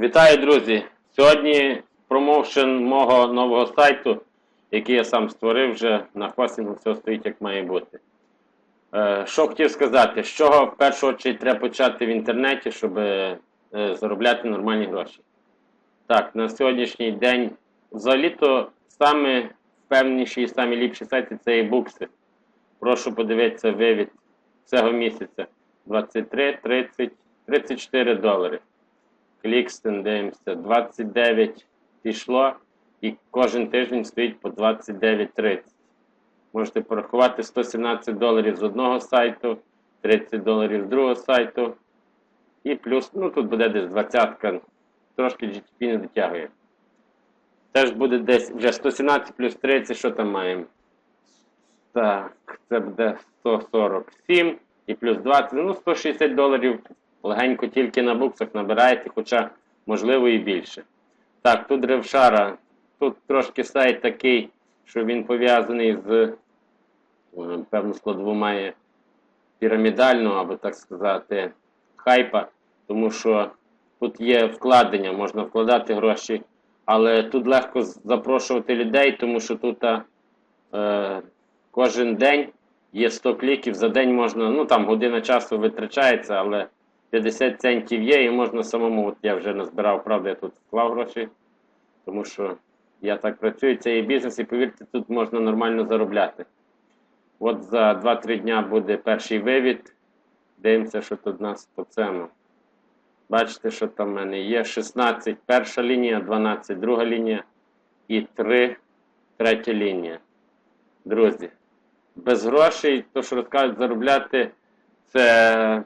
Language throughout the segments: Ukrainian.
Вітаю, друзі! Сьогодні промоушен мого нового сайту, який я сам створив вже на хостингу, все стоїть як має бути. Е, що хотів сказати, з чого в першу чергу треба почати в інтернеті, щоб е, заробляти нормальні гроші. Так, на сьогоднішній день взагалі-то саме впевненіші і самі ліпші сайти це і букси. Прошу подивитися вивід цього місяця 23, 30, 34 долари. Клікстен, дивимося, 29 пішло, і кожен тиждень стоїть по 29,30. Можете порахувати 117 доларів з одного сайту, 30 доларів з другого сайту. І плюс, ну тут буде десь 20, трошки GTP не дотягує. Теж буде десь вже 117 плюс 30, що там маємо? Так, це буде 147 і плюс 20, ну 160 доларів легенько тільки на буксах набираєте, хоча можливо і більше. Так, тут ревшара. Тут трошки сайт такий, що він пов'язаний з, е, певно, складову має пірамідального, або так сказати, хайпа, тому що тут є вкладення, можна вкладати гроші, але тут легко запрошувати людей, тому що тут е, кожен день є 100 кліків, за день можна, ну там година часу витрачається, але 50 центів є, і можна самому, от я вже назбирав, правда, я тут вклав гроші, тому що я так працюю, це є бізнес, і повірте, тут можна нормально заробляти. От за 2-3 дня буде перший вивід. Дивимося, що тут у нас по цьому. Бачите, що там в мене є 16 перша лінія, 12 друга лінія і 3 третя лінія. Друзі, без грошей, то що розкажуть, заробляти це,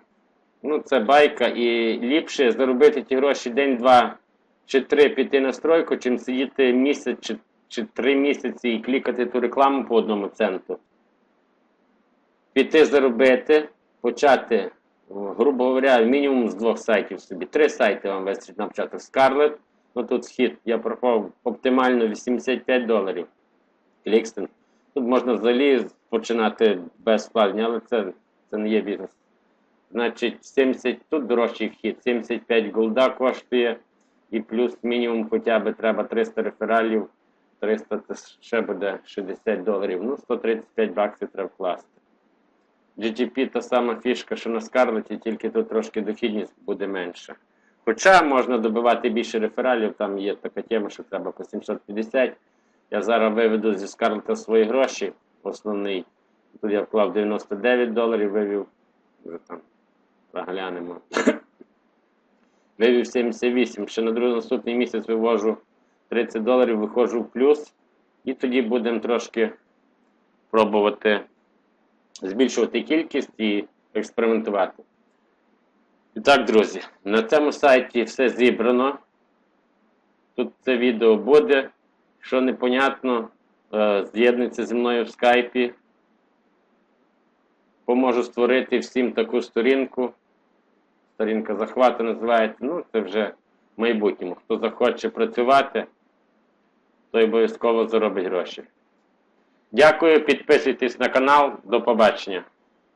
це байка і ліпше заробити ті гроші день-два чи три піти на стройку, чим сидіти місяць чи, чи три місяці і клікати ту рекламу по одному центу. Піти заробити, почати, грубо говоря, мінімум з двох сайтів собі. Три сайти вам вистачить на початок. Scarlett, ну тут схід, я порахував оптимально 85 доларів. Клікстен. Тут можна взагалі починати без вкладення, але це, це не є бізнес. Значить, 70, тут дорожчий вхід, 75 голда коштує, і плюс мінімум хоча б треба 300 рефералів, 300 це ще буде 60 доларів. Ну, 135 баксів треба вкласти. GTP та сама фішка, що на Скарлеті, тільки тут трошки дохідність буде менша. Хоча можна добивати більше рефералів, там є така тема, що треба по 750. Я зараз виведу зі Скарлета свої гроші, основний. Тут я вклав 99 доларів, вивів, вже там заглянемо. Вивів 78. Ще на другий наступний місяць вивожу 30 доларів, виходжу в плюс. І тоді будемо трошки пробувати збільшувати кількість і експериментувати. І так, друзі, на цьому сайті все зібрано. Тут це відео буде. Що непонятно, е, з'єднуйтеся зі мною в скайпі. Поможу створити всім таку сторінку. Сторінка захвату називається. Ну, це вже в майбутньому. Хто захоче працювати, той обов'язково заробить гроші. Дякую, підписуйтесь на канал. До побачення.